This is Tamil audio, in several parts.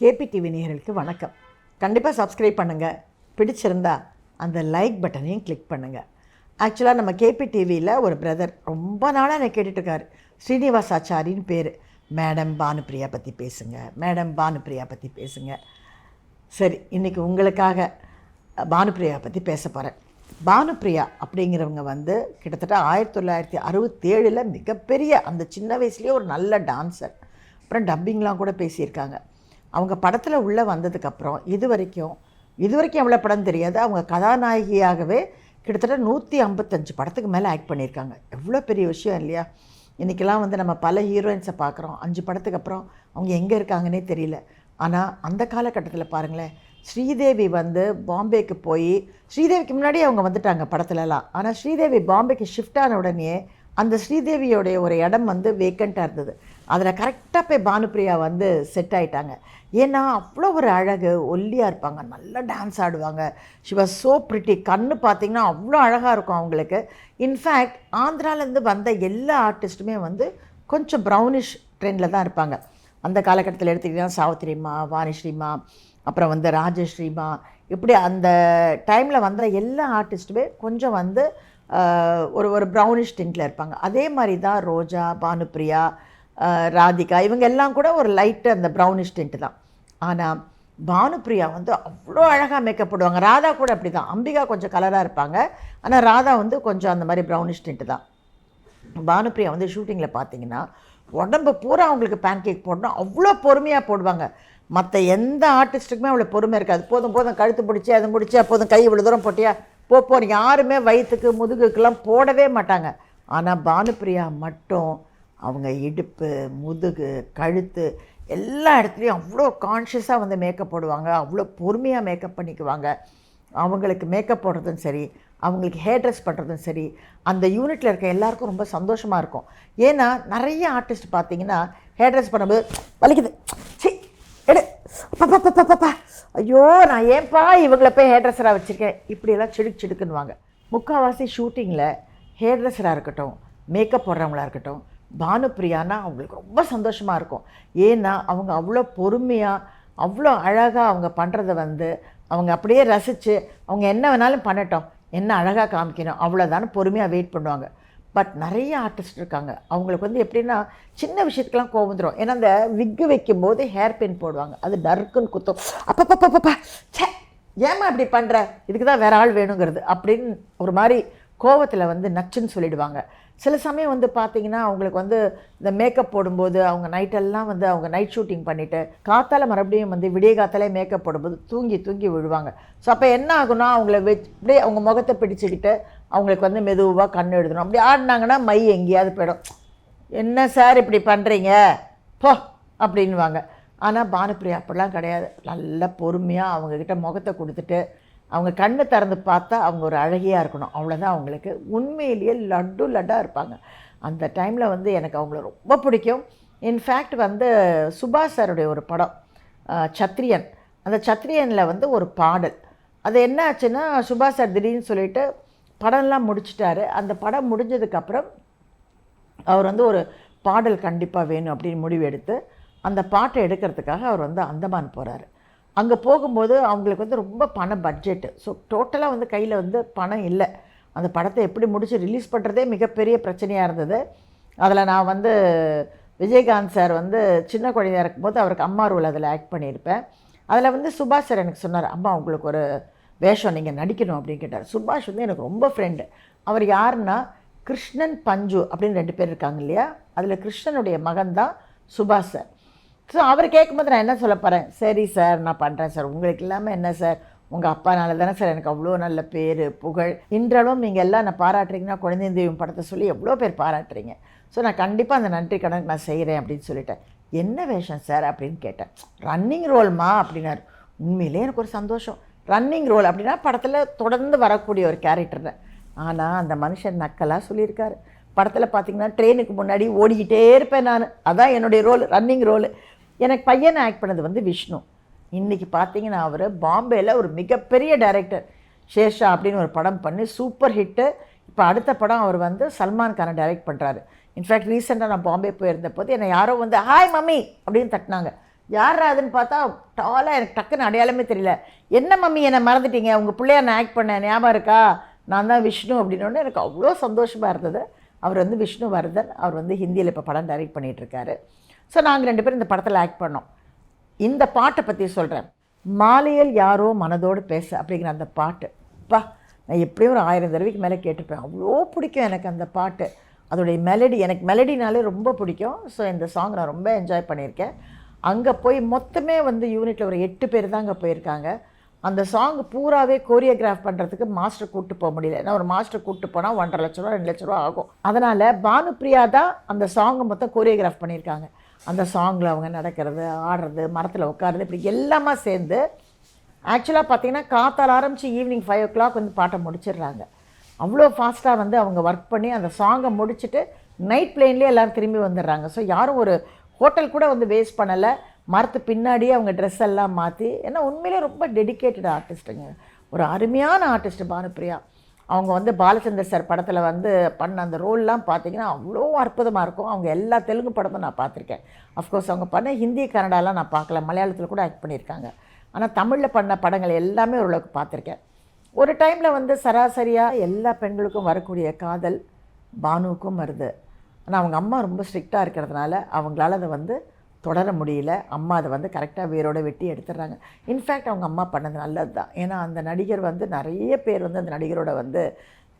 கேபி டிவி நேயர்களுக்கு வணக்கம். கண்டிப்பாக சப்ஸ்கிரைப் பண்ணுங்கள் பிடிச்சிருந்தா அந்த லைக் பட்டனையும் கிளிக் பண்ணுங்கள் ஆக்சுவலாக நம்ம கேபி டிவியில் ஒரு பிரதர் ரொம்ப நாளாக என்னை கேட்டுட்ருக்காரு. ஸ்ரீனிவாசாச்சாரின்னு பேர். மேடம் பானுப்பிரியா பற்றி பேசுங்க. மேடம் பானுப்பிரியா பற்றி பேசுங்க. சரி இன்றைக்கி உங்களுக்காக பானுப்பிரியா பற்றி பேச போகிறேன் பானுப்பிரியா அப்படிங்கிறவங்க வந்து கிட்டத்தட்ட ஆயிரத்தி தொள்ளாயிரத்தி அறுபத்தேழில் மிகப்பெரிய அந்த சின்ன வயசுலேயே ஒரு நல்ல டான்ஸர் அப்புறம் டப்பிங்லாம் கூட பேசியிருக்காங்க. அவங்க படத்தில் உள்ளே வந்ததுக்கப்புறம் இது வரைக்கும் இது வரைக்கும் எவ்வளோ படம் தெரியாது. அவங்க கதாநாயகியாகவே கிட்டத்தட்ட நூற்றி ஐம்பத்தஞ்சு படத்துக்கு மேலே ஆக்ட் பண்ணியிருக்காங்க. எவ்வளோ பெரிய விஷயம் இல்லையா? இன்றைக்கெல்லாம் வந்து நம்ம பல ஹீரோயின்ஸை பார்க்குறோம். அஞ்சு படத்துக்கு அப்புறம் அவங்க எங்கே இருக்காங்கன்னே தெரியல. ஆனால் அந்த காலகட்டத்தில் பாருங்களேன் ஸ்ரீதேவி வந்து பாம்பேக்கு போய் ஸ்ரீதேவிக்கு முன்னாடியே அவங்க வந்துட்டாங்க படத்துலலாம். ஆனால் ஸ்ரீதேவி பாம்பேக்கு ஷிஃப்ட் ஆன உடனே அந்த ஸ்ரீதேவியோடைய ஒரு இடம் வந்து வேக்கண்ட்டாக இருந்தது. அதில் கரெக்டாக போய் பானுப்பிரியா வந்து செட் ஆகிட்டாங்க ஏன்னா அவ்வளோ ஒரு அழகு ஒல்லியாக இருப்பாங்க. நல்லா டான்ஸ் ஆடுவாங்க. ஷி வாஸ் ஸோ பிரிட்டி கண்ணு பார்த்தீங்கன்னா அவ்வளோ அழகாக இருக்கும் அவங்களுக்கு. இன்ஃபேக்ட் ஆந்திராலேருந்து வந்த எல்லா ஆர்டிஸ்ட்டுமே வந்து கொஞ்சம் ப்ரௌனிஷ் ட்ரெண்டில் தான் இருப்பாங்க. அந்த காலகட்டத்தில் எடுத்துக்கிட்டிங்கன்னா சாவித்ரிமா வாணிஸ்ரீமா அப்புறம் வந்து ராஜஸ்ரீமா இப்படி அந்த டைமில் வந்த எல்லா ஆர்டிஸ்ட்டுமே கொஞ்சம் வந்து ஒரு ஒரு ப்ரௌனிஷ் டிங்கில் இருப்பாங்க. அதே மாதிரி தான் ரோஜா பானுப்ரியா ராதிகா இவங்க எல்லாம் கூட ஒரு லைட்டு அந்த ப்ரௌனிஷ் டிண்ட் தான். ஆனால் பானுப்பிரியா வந்து அவ்வளோ அழகாக மேக்கப் போடுவாங்க. ராதா கூட அப்படி தான் அம்பிகா கொஞ்சம் கலராக இருப்பாங்க. ஆனால் ராதா வந்து கொஞ்சம் அந்த மாதிரி ப்ரௌனிஷ் டிண்ட் தான். பானுப்பிரியா வந்து ஷூட்டிங்கில் பார்த்தீங்கன்னா உடம்பு பூரா அவங்களுக்கு பேன் கேக் போடணும். அவ்வளோ பொறுமையாக போடுவாங்க. மற்ற எந்த ஆர்டிஸ்ட்டுக்குமே அவ்வளோ பொறுமை இருக்காது. போதும் போதும் கழுத்து பிடிச்சி அதை முடிச்சு போதும் கை இவ்வளோ தூரம் போட்டியா? போ யாருமே வயிற்றுக்கு முதுகுக்கெல்லாம் போடவே மாட்டாங்க. ஆனால் பானுப்பிரியா மட்டும் அவங்க இடுப்பு முதுகு கழுத்து எல்லா இடத்துலையும் அவ்வளோ கான்ஷியஸாக வந்து மேக்கப் போடுவாங்க. அவ்வளோ பொறுமையாக மேக்கப் பண்ணிக்குவாங்க. அவங்களுக்கு மேக்கப் போடுறதும் சரி அவங்களுக்கு ஹேர் ட்ரெஸ் பண்ணுறதும் சரி அந்த யூனிட்டில் இருக்க எல்லாருக்கும் ரொம்ப சந்தோஷமாக இருக்கும். ஏன்னா நிறைய ஆர்டிஸ்ட் பார்த்தீங்கன்னா ஹேர் ட்ரெஸ் பண்ணும்போது வலிக்குது. சி எடு. அப்பா, அப்பா, ஐயோ நான் ஏன்பா இவங்களை போய் ஹேர் ட்ரெஸ்ஸராக வச்சுருக்கேன்? இப்படியெல்லாம் சிடுக்கு சிடுக்குன்னுவாங்க. முக்கால்வாசி ஷூட்டிங்கில் ஹேர் ட்ரெஸ்ஸராக இருக்கட்டும் மேக்கப் போடுறவங்களா இருக்கட்டும் பானுப்பிரியானா அவங்களுக்கு ரொம்ப சந்தோஷமாக இருக்கும். ஏன்னா அவங்க அவ்வளோ பொறுமையாக அவ்வளோ அழகாக அவங்க பண்ணுறத வந்து அவங்க அப்படியே ரசித்து அவங்க என்ன வேணாலும் பண்ணட்டும் என்ன அழகாக காமிக்கணும் அவ்வளோதானு பொறுமையாக வெயிட் பண்ணுவாங்க. பட் நிறைய ஆர்டிஸ்ட் இருக்காங்க. அவங்களுக்கு வந்து எப்படின்னா சின்ன விஷயத்துக்கெல்லாம் கோவம் வந்துடும் ஏன்னா அந்த விக்கு வைக்கும்போது ஹேர் பின் போடுவாங்க. அது டர்க்குன்னு குத்தும். அப்பப்பப்பப்பா ச்சே ஏம்மா இப்படி பண்ணுற இதுக்கு தான் வேற ஆள் வேணுங்கிறது அப்படின்னு ஒரு மாதிரி கோவத்தில் வந்து நச்சுன்னு சொல்லிடுவாங்க. சில சமயம் வந்து பார்த்தீங்கன்னா அவங்களுக்கு வந்து இந்த மேக்கப் போடும்போது அவங்க நைட்டெல்லாம் வந்து அவங்க நைட் ஷூட்டிங் பண்ணிவிட்டு காத்தால் மறுபடியும் வந்து விடிய காத்தாலே மேக்கப் போடும்போது தூங்கி தூங்கி விழுவாங்க. ஸோ அப்போ என்ன ஆகும்னா அவங்கள வச்சு அப்படியே அவங்க முகத்தை பிடிச்சிக்கிட்டு அவங்களுக்கு வந்து மெதுவாக கண் எழுதணும் அப்படி ஆடினாங்கன்னா மை எங்கேயாவது போயிடும். என்ன சார் இப்படி பண்ணுறீங்க போ அப்படின்வாங்க ஆனால் பானுப்பிரியா அப்படிலாம் கிடையாது. நல்லா பொறுமையாக அவங்கக்கிட்ட முகத்தை கொடுத்துட்டு அவங்க கண்ணை திறந்து பார்த்தா அவங்க ஒரு அழகியாக இருக்கணும். அவ்வளோதான் அவங்களுக்கு. உண்மையிலேயே லட்டு லட்டாக இருப்பாங்க. அந்த டைமில் வந்து எனக்கு அவங்கள ரொம்ப பிடிக்கும். இன்ஃபேக்ட் வந்து சுபாஷ் சாருடைய ஒரு படம் சத்ரியன். அந்த சத்ரியனில் வந்து ஒரு பாடல். அது என்ன ஆச்சுன்னா சுபாஷ் சார் திடீர்னு சொல்லிட்டு படம்லாம் முடிச்சிட்டாரு. அந்த படம் முடிஞ்சதுக்கப்புறம் அவர் வந்து ஒரு பாடல் கண்டிப்பாக வேணும் அப்படின்னு முடிவு எடுத்து அந்த பாட்டை எடுக்கிறதுக்காக அவர் வந்து அந்தமான் போகிறாரு அங்கே போகும்போது அவங்களுக்கு வந்து ரொம்ப பண பட்ஜெட்டு ஸோ டோட்டலாக வந்து கையில் வந்து பணம் இல்லை. அந்த படத்தை எப்படி முடித்து ரிலீஸ் பண்ணுறதே மிகப்பெரிய பிரச்சனையாக இருந்தது. அதில் நான் வந்து விஜயகாந்த் சார் வந்து சின்ன குழந்தையாக இருக்கும்போது அவருக்கு அம்மா ரோல் அதில் ஆக்ட் பண்ணியிருப்பேன். அதில் வந்து சுபாஷ் சார் எனக்கு சொன்னார் அம்மா உங்களுக்கு ஒரு வேஷம் நீங்கள் நடிக்கணும் அப்படின்னு கேட்டார். சுபாஷ் வந்து எனக்கு ரொம்ப ஃப்ரெண்டு அவர் யாருன்னா கிருஷ்ணன் பஞ்சு அப்படின்னு ரெண்டு பேர் இருக்காங்க இல்லையா? அதில் கிருஷ்ணனுடைய மகன் தான் சுபாஷ் சார். ஸோ அவர் கேட்கும்போது நான் என்ன சொல்ல போகிறேன் சரி சார் நான் பண்ணுறேன் சார். உங்களுக்கு இல்லாமல் என்ன சார்? உங்கள் அப்பானால தானே சார் எனக்கு அவ்வளோ நல்ல பேர் புகழ். இன்றளவும் நீங்கள் எல்லாம் நான் பாராட்டுறீங்கன்னா குழந்தை தெய்வம் படத்தை சொல்லி எவ்வளோ பேர் பாராட்டுறீங்க. ஸோ நான் கண்டிப்பாக அந்த நன்றி கணக்கு நான் செய்கிறேன் அப்படின்னு சொல்லிட்டேன். என்ன வேஷம் சார்? அப்படின்னு கேட்டேன். ரன்னிங் ரோல்மா அப்படின்னாரு. உண்மையிலே எனக்கு ஒரு சந்தோஷம். ரன்னிங் ரோல் அப்படின்னா படத்தில் தொடர்ந்து வரக்கூடிய ஒரு கேரக்டர் ஆனால் அந்த மனுஷன் நக்கலாக சொல்லியிருக்காரு. படத்தில் பார்த்தீங்கன்னா ட்ரெயினுக்கு முன்னாடி ஓடிக்கிட்டே இருப்பேன் நான். அதான் என்னுடைய ரோல் ரன்னிங் ரோல் எனக்கு பையனை ஆக்ட் பண்ணது வந்து விஷ்ணு. இன்றைக்கி பார்த்தீங்கன்னா அவர் பாம்பேயில் ஒரு மிகப்பெரிய டைரக்டர் ஷேர்ஷா அப்படின்னு ஒரு படம் பண்ணி சூப்பர் ஹிட்டு இப்போ அடுத்த படம் அவர் வந்து சல்மான் கானை டைரக்ட் பண்ணுறாரு இன்ஃபேக்ட் ரீசெண்டாக நான் பாம்பே போயிருந்த போது என்னை யாரோ வந்து ஹாய் மம்மி அப்படின்னு தட்டினாங்க. யார் அதுன்னு பார்த்தா டாலாக எனக்கு டக்குன்னு அடையாளமே தெரியல. என்ன மம்மி என்னை மறந்துட்டீங்க? உங்கள் பிள்ளைய நான் ஆக்ட் பண்ணேன். ஞாபகம் இருக்கா? நான் தான் விஷ்ணு அப்படின்னோடனே எனக்கு அவ்வளோ சந்தோஷமாக இருந்தது. அவர் வந்து விஷ்ணு வர்தன் அவர் வந்து ஹிந்தியில் இப்போ படம் டைரக்ட் பண்ணிகிட்ருக்காரு ஸோ நாங்கள் ரெண்டு பேரும் இந்த படத்தில் ஆக்ட் பண்ணோம். இந்த பாட்டை பற்றி சொல்கிறேன் மாலையில் யாரோ மனதோடு பேச அப்படிங்கிற அந்த பாட்டு. பா நான் எப்படியும் ஒரு ஆயிரம் தடவைக்கு மேலே கேட்டிருப்பேன். அவ்வளோ பிடிக்கும் எனக்கு அந்த பாட்டு. அதோடைய மெலடி எனக்கு மெலடினாலே ரொம்ப பிடிக்கும். ஸோ இந்த சாங் நான் ரொம்ப என்ஜாய் பண்ணியிருக்கேன். அங்கே போய் மொத்தமே வந்து யூனிட்டில் ஒரு எட்டு பேர் தான் அங்கே போயிருக்காங்க. அந்த சாங் பூராவே கோரியோகிராஃப் பண்ணுறதுக்கு மாஸ்டர் கூப்பிட்டு போக முடியல. ஏன்னா ஒரு மாஸ்டர் கூப்பிட்டு போனால் ஒன்றரை லட்ச ரூபா ரெண்டு லட்ச ரூபா ஆகும். அதனால் பானுப்ரியா தான் அந்த சாங்கை மொத்தம் கோரியோகிராஃப் பண்ணியிருக்காங்க. அந்த சாங்கில் அவங்க நடக்கிறது ஆடுறது மரத்தில் உட்காருது இப்படி எல்லாமே சேர்ந்து ஆக்சுவலாக பார்த்தீங்கன்னா காத்தால் ஆரம்பித்து ஈவினிங் ஃபைவ் ஓ கிளாக் வந்து பாட்டை முடிச்சிடுறாங்க. அவ்வளோ ஃபாஸ்ட்டாக வந்து அவங்க ஒர்க் பண்ணி அந்த சாங்கை முடிச்சுட்டு நைட் பிளேன்லேயே எல்லோரும் திரும்பி வந்துடுறாங்க. ஸோ யாரும் ஒரு ஹோட்டல் கூட வந்து வேஸ்ட் பண்ணலை. மரத்து பின்னாடியே அவங்க ட்ரெஸ் எல்லாம் மாற்றி ஏன்னா உண்மையிலே ரொம்ப டெடிக்கேட்டட் ஆர்டிஸ்ட்டுங்க ஒரு அருமையான ஆர்டிஸ்ட் பானுப்பிரியா. அவங்க வந்து பாலச்சந்தர் சார் படத்தில் வந்து பண்ண அந்த ரோல்லாம் பார்த்தீங்கன்னா அவ்வளோ அற்புதமாக இருக்கும். அவங்க எல்லா தெலுங்கு படமும் நான் பார்த்துருக்கேன் அஃப்கோர்ஸ் அவங்க பண்ண ஹிந்தி கன்னடாலாம் நான் பார்க்கல மலையாளத்தில் கூட ஆக்ட் பண்ணியிருக்காங்க. ஆனால் தமிழில் பண்ண படங்கள் எல்லாமே ஓரளவுக்கு பார்த்துருக்கேன் ஒரு டைமில் வந்து சராசரியாக எல்லா பெண்களுக்கும் வரக்கூடிய காதல் பானுவுக்கும் வருது. ஆனால் அவங்க அம்மா ரொம்ப ஸ்ட்ரிக்டாக இருக்கிறதுனால அவங்களால அதை வந்து தொடர முடியல. அம்மா அதை வந்து கரெக்டாக வேரோட வெட்டி எடுத்துடுறாங்க. இன்ஃபேக்ட் அவங்க அம்மா பண்ணது நல்லது தான். ஏன்னா அந்த நடிகர் வந்து நிறைய பேர் வந்து அந்த நடிகரோட வந்து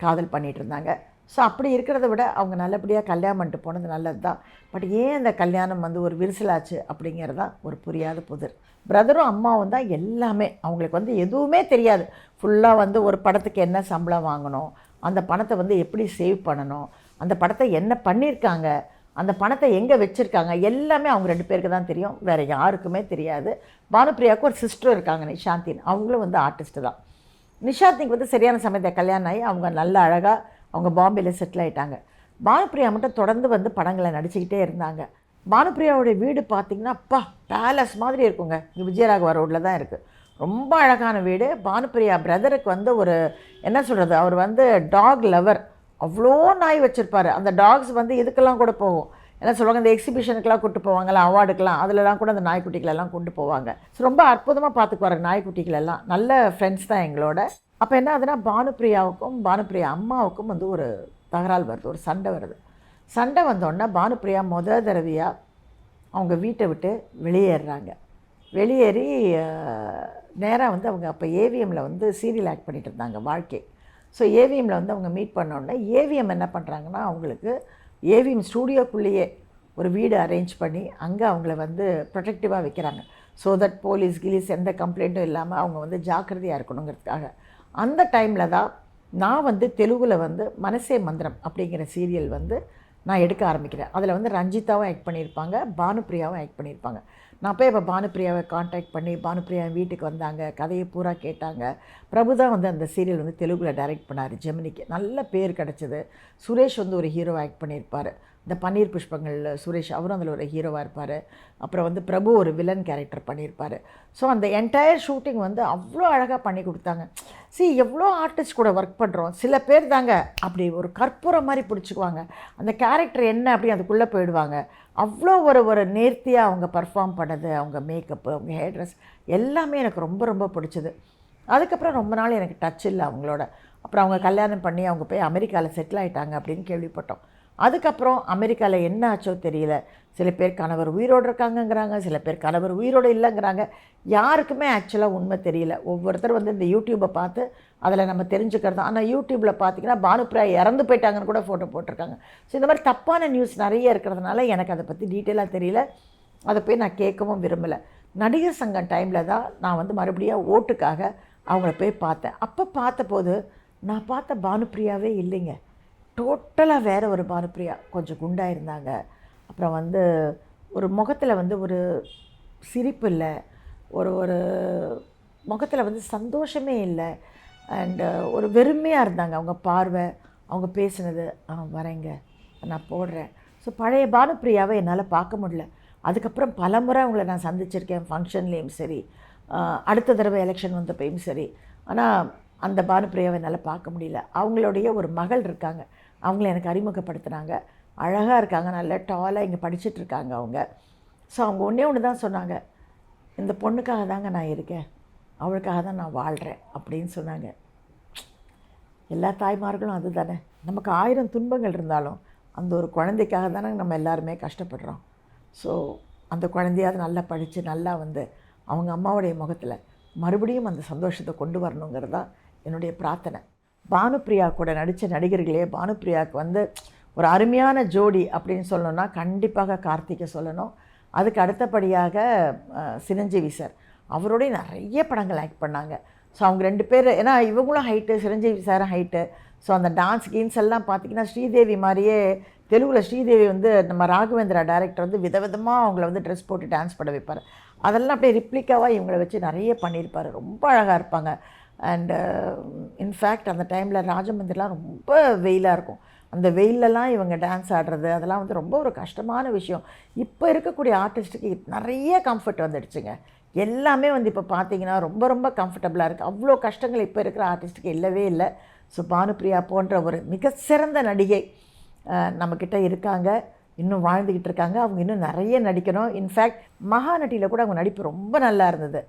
காதல் பண்ணிகிட்டு இருந்தாங்க. ஸோ அப்படி இருக்கிறத விட அவங்க நல்லபடியாக கல்யாணம் பண்ணிட்டு போனது நல்லது தான். பட் ஏன் அந்த கல்யாணம் வந்து ஒரு விரிசலாச்சு அப்படிங்கிறது தான் ஒரு புரியாத புதிர். பிரதரும் அம்மாவும் தான் எல்லாமே. அவங்களுக்கு வந்து எதுவுமே தெரியாது. ஃபுல்லாக வந்து ஒரு படத்துக்கு என்ன சம்பளம் வாங்கணும் அந்த பணத்தை வந்து எப்படி சேவ் பண்ணணும் அந்த படத்தை என்ன பண்ணியிருக்காங்க அந்த பணத்தை எங்கே வச்சுருக்காங்க? எல்லாமே அவங்க ரெண்டு பேருக்கு தான் தெரியும். வேறு யாருக்குமே தெரியாது. பானுப்ரியாவுக்கு ஒரு சிஸ்டர் இருக்காங்க நிஷாந்தின். அவங்களும் வந்து ஆர்டிஸ்ட்டு தான். நிஷாந்திக்கு வந்து சரியான சமயத்தை கல்யாணம் ஆகி அவங்க நல்ல அழகாக அவங்க பாம்பேயில் செட்டில் ஆகிட்டாங்க பானுப்ரியா மட்டும் தொடர்ந்து வந்து படங்களை நடிச்சுக்கிட்டே இருந்தாங்க. பானுப்ரியாவுடைய வீடு பார்த்திங்கன்னா அப்பா பேலஸ் மாதிரி இருக்குங்க. இங்கே விஜயராகவா ரோட்டில் தான் இருக்குது ரொம்ப அழகான வீடு. பானுப்பிரியா பிரதருக்கு வந்து ஒரு என்ன சொல்கிறது அவர் வந்து டாக் லவர் அவ்வளோ நாய் வச்சுருப்பார். அந்த டாக்ஸ் வந்து இதுக்கெல்லாம் கூட போகும்? என்ன சொல்லுவாங்க? இந்த எக்ஸிபிஷனுக்கெல்லாம் கூட்டு போவாங்கல்ல அவார்டுக்கெல்லாம் அதிலலாம் கூட அந்த நாய்க்குட்டிகளெல்லாம் கொண்டு போவாங்க. ஸோ ரொம்ப அற்புதமாக பார்த்துக்குவார் நாய்க்குட்டிகளெல்லாம். நல்ல ஃப்ரெண்ட்ஸ் தான் எங்களோட. அப்போ என்ன ஆகுதுன்னா பானுப்ரியாவுக்கும் பானுப்ரியா அம்மாவுக்கும் வந்து ஒரு தகராறு வருது. ஒரு சண்டை வருது. சண்டை வந்தோடனே பானுப்பிரியா முத தடவையாக அவங்க வீட்டை விட்டு வெளியேறுறாங்க. வெளியேறி நேராக வந்து அவங்க அப்போ ஏவிஎம்மில் வந்து சீரியல் ஆக்ட் பண்ணிகிட்டு இருந்தாங்க வாழ்க்கை. ஸோ ஏவிஎம்மில் வந்து அவங்க மீட் பண்ணோடனே ஏவிஎம் என்ன பண்ணுறாங்கன்னா அவங்களுக்கு ஏவிஎம் ஸ்டூடியோக்குள்ளேயே ஒரு வீடு அரேஞ்ச் பண்ணி அங்கே அவங்கள வந்து ப்ரொடெக்டிவாக வைக்கிறாங்க. ஸோ தட் போலீஸ் கிலீஸ் எந்த கம்ப்ளைண்ட்டும் இல்லாமல் அவங்க வந்து ஜாக்கிரதையாக இருக்கணுங்கிறதுக்காக. அந்த டைமில் தான் நான் வந்து தெலுங்கில் வந்து மனசே மந்திரம் அப்படிங்கிற சீரியல் வந்து நான் எடுக்க ஆரம்பிக்கிறேன். அதில் வந்து ரஞ்சிதாவும் ஆக்ட் பண்ணியிருப்பாங்க பானுப்ரியாவும் ஆக்ட் பண்ணியிருப்பாங்க. நான் போய் இப்போ பானுப்ரியாவை காண்டாக்ட் பண்ணி பானுப்பிரியா வீட்டுக்கு வந்தாங்க. கதையை பூரா கேட்டாங்க. பிரபு தான் வந்து அந்த சீரியல் வந்து தெலுங்கில் டைரக்ட் பண்ணார் ஜெமினிக்கு. நல்ல பேர் கிடச்சிது. சுரேஷ் வந்து ஒரு ஹீரோ ஆக்ட் பண்ணியிருப்பார். இந்த பன்னீர் புஷ்பங்கள் சுரேஷ் அவரும் அதில் ஒரு ஹீரோவாக இருப்பார். அப்புறம் வந்து பிரபு ஒரு வில்லன் கேரக்டர் பண்ணியிருப்பார். ஸோ அந்த என்டையர் ஷூட்டிங் வந்து அவ்வளோ அழகாக பண்ணி கொடுத்தாங்க. சி எவ்வளோ ஆர்டிஸ்ட் கூட ஒர்க் பண்ணுறோம் சில பேர் தாங்க அப்படி ஒரு கற்பூரம் மாதிரி பிடிச்சிக்குவாங்க. அந்த கேரக்டர் என்ன அப்படி அதுக்குள்ளே போயிடுவாங்க. அவ்வளோ ஒரு ஒரு நேர்த்தியாக அவங்க பர்ஃபார்ம் பண்ணது அவங்க மேக்கப்பு அவங்க ஹேர் ட்ரெஸ் எல்லாமே எனக்கு ரொம்ப ரொம்ப பிடிச்சது. அதுக்கப்புறம் ரொம்ப நாள் எனக்கு டச் இல்லை அவங்களோட. அப்புறம் அவங்க கல்யாணம் பண்ணி அவங்க போய் அமெரிக்காவில் செட்டில் ஆகிட்டாங்க அப்படின்னு கேள்விப்பட்டோம். அதுக்கப்புறம் அமெரிக்காவில் என்ன ஆச்சோ தெரியல. சில பேர் கணவர் உயிரோடு இருக்காங்கங்கிறாங்க சில பேர் கணவர் உயிரோடு இல்லைங்கிறாங்க. யாருக்குமே ஆக்சுவலாக உண்மை தெரியல. ஒவ்வொருத்தர் வந்து இந்த யூடியூப்பை பார்த்து அதில் நம்ம தெரிஞ்சுக்கிறது. ஆனால் யூடியூப்பில் பார்த்தீங்கன்னா பானுப்ரியா இறந்து போயிட்டாங்கன்னு கூட ஃபோட்டோ போட்டிருக்காங்க. ஸோ இந்த மாதிரி தப்பான நியூஸ் நிறைய இருக்கிறதுனால எனக்கு அதை பற்றி டீட்டெயிலாக தெரியல. அதை போய் நான் கேட்கவும் விரும்பலை. நடிகர் சங்கம் டைமில் தான் நான் வந்து மறுபடியும் ஓட்டுக்காக அவங்கள போய் பார்த்தேன். அப்போ பார்த்தபோது நான் பார்த்த பானுப்ரியாவே இல்லைங்க. டோட்டலாக வேறு ஒரு பானுப்ரியா கொஞ்சம் குண்டாக இருந்தாங்க அப்புறம் வந்து ஒரு முகத்தில் வந்து ஒரு சிரிப்பு இல்லை. ஒரு ஒரு முகத்தில் வந்து சந்தோஷமே இல்லை. அண்டு ஒரு வெறுமையாக இருந்தாங்க. அவங்க பார்வை அவங்க பேசினது ஆ வரேங்க. நான் போடுறேன். ஸோ பழைய பானுப்ரியாவை என்னால் பார்க்க முடியல. அதுக்கப்புறம் பல முறை அவங்கள நான் சந்திச்சிருக்கேன் ஃபங்க்ஷன்லேயும் சரி. அடுத்த தடவை எலெக்ஷன் வந்தப்பையும் சரி. ஆனால் அந்த பானுப்ரியாவை என்னால் பார்க்க முடியல. அவங்களுடைய ஒரு மகள் இருக்காங்க. அவங்கள எனக்கு அறிமுகப்படுத்துனாங்க. அழகாக இருக்காங்க நல்ல டாலாக இங்கே படிச்சுட்டு இருக்காங்க அவங்க. ஸோ அவங்க ஒன்றே ஒன்று தான் சொன்னாங்க. இந்த பொண்ணுக்காக தாங்க நான் இருக்கேன். அவளுக்காக தான் நான் வாழ்கிறேன் அப்படின்னு சொன்னாங்க. எல்லா தாய்மார்களும் அதுதானே. நமக்கு ஆயிரம் துன்பங்கள் இருந்தாலும் அந்த ஒரு குழந்தைக்காக தானே நம்ம எல்லாருமே கஷ்டப்படுறோம். ஸோ அந்த குழந்தையாவது நல்லா படித்து நல்லா வந்து அவங்க அம்மாவுடைய முகத்தில் மறுபடியும் அந்த சந்தோஷத்தை கொண்டு வரணுங்கிறது தான் என்னுடைய பிரார்த்தனை. பானுப்ரியா கூட நடித்த நடிகர்களே பானுப்ரியாவுக்கு வந்து ஒரு அருமையான ஜோடி அப்படின்னு சொல்லணும்னா கண்டிப்பாக கார்த்திகை சொல்லணும். அதுக்கு அடுத்தபடியாக சிரஞ்சீவி சார். அவரோடய நிறைய படங்கள் ஆக்ட் பண்ணாங்க. ஸோ அவங்க ரெண்டு பேர் ஏன்னா இவங்களும் ஹைட்டு சிரஞ்சீவி சாரும் ஹைட்டு. ஸோ அந்த டான்ஸ் கீன்ஸ் எல்லாம் பார்த்தீங்கன்னா ஸ்ரீதேவி மாதிரியே தெலுங்கில் ஸ்ரீதேவி வந்து நம்ம ராகவேந்திரா டைரக்டர் வந்து விதவிதமாக அவங்கள வந்து ட்ரெஸ் போட்டு டான்ஸ் பண்ண வைப்பார். அதெல்லாம் அப்படியே ரிப்ளிக்காவாக இவங்களை வச்சு நிறைய பண்ணியிருப்பார். ரொம்ப அழகாக இருப்பாங்க. அண்டு இன்ஃபேக்ட் uh, அந்த டைமில் ராஜமந்திரிலாம் ரொம்ப வெயிலாக இருக்கும். அந்த வெயிலெலாம் இவங்க டான்ஸ் ஆடுறது அதெல்லாம் வந்து ரொம்ப ஒரு கஷ்டமான விஷயம். இப்போ இருக்கக்கூடிய ஆர்டிஸ்ட்டுக்கு நிறைய கம்ஃபர்ட் வந்துடுச்சுங்க. எல்லாமே வந்து இப்போ பார்த்தீங்கன்னா ரொம்ப ரொம்ப கம்ஃபர்டபுளாக இருக்குது அவ்வளோ கஷ்டங்கள் இப்போ இருக்கிற ஆர்டிஸ்ட்டுக்கு இல்லவே இல்லை. ஸோ பானுப்ரியா போன்ற ஒரு மிக சிறந்த நடிகை நம்மக்கிட்ட இருக்காங்க. இன்னும் வாழ்ந்துக்கிட்டு இருக்காங்க. அவங்க இன்னும் நிறைய நடிக்கணும். இன்ஃபேக்ட் மகாநட்டியில் கூட அவங்க நடிப்பு ரொம்ப நல்லா இருந்தது.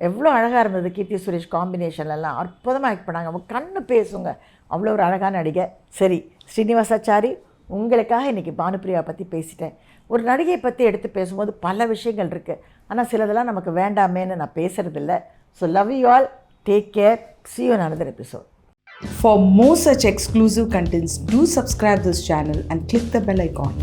எவ்வளோ அழகாக இருந்தது கீர்த்தி சுரேஷ் காம்பினேஷன்லலாம் அற்புதமாக ஆக்ட் பண்ணாங்க. அவங்க கண்ணு பேசுங்க. அவ்வளோ ஒரு அழகான நடிகை. சரி ஸ்ரீனிவாசாச்சாரி உங்களுக்காக இன்றைக்கி பானுப்பிரியா பற்றி பேசிட்டேன். ஒரு நடிகையை பற்றி எடுத்து பேசும்போது பல விஷயங்கள் இருக்குது ஆனால் சிலதெல்லாம் நமக்கு வேண்டாமேன்னு நான் பேசுகிறதில்ல so love you all take care see you in episode for more such exclusive contents to subscribe this channel and click the bell icon.